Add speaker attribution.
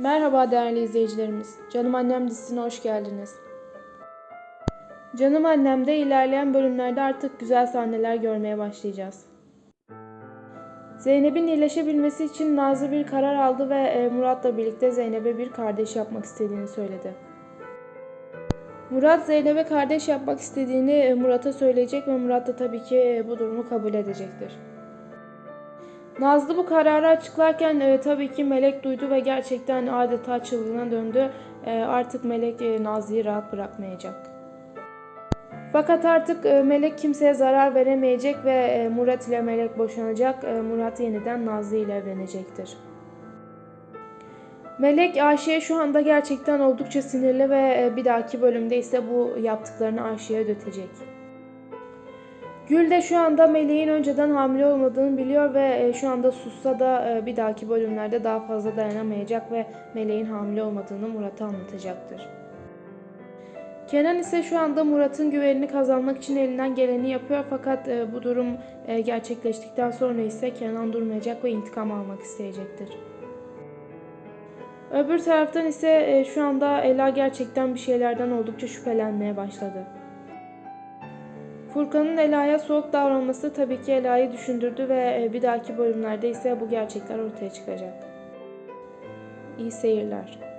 Speaker 1: Merhaba değerli izleyicilerimiz. Canım Annem dizisine hoş geldiniz. Canım Annem'de ilerleyen bölümlerde artık güzel sahneler görmeye başlayacağız. Zeynep'in iyileşebilmesi için Nazlı bir karar aldı ve e, Murat'la birlikte Zeynep'e bir kardeş yapmak istediğini söyledi. Murat Zeynep'e kardeş yapmak istediğini e, Murat'a söyleyecek ve Murat da tabii ki e, bu durumu kabul edecektir. Nazlı bu kararı açıklarken e, tabii ki Melek duydu ve gerçekten adeta çılgına döndü. E, artık Melek e, Nazlı'yı rahat bırakmayacak. Fakat artık e, Melek kimseye zarar veremeyecek ve e, Murat ile Melek boşanacak. E, Murat yeniden Nazlı ile evlenecektir. Melek Ayşe'ye şu anda gerçekten oldukça sinirli ve e, bir dahaki bölümde ise bu yaptıklarını Ayşe'ye ödetecek. Gül de şu anda Melek'in önceden hamile olmadığını biliyor ve e, şu anda sussa da e, bir dahaki bölümlerde daha fazla dayanamayacak ve Melek'in hamile olmadığını Murat'a anlatacaktır. Kenan ise şu anda Murat'ın güvenini kazanmak için elinden geleni yapıyor fakat e, bu durum gerçekleştikten sonra ise Kenan durmayacak ve intikam almak isteyecektir. Öbür taraftan ise şu anda Ela gerçekten bir şeylerden oldukça şüphelenmeye başladı. Furkan'ın Ela'ya soğuk davranması tabii ki Ela'yı düşündürdü ve e, bir dahaki bölümlerde ise bu gerçekler ortaya çıkacak. İyi seyirler.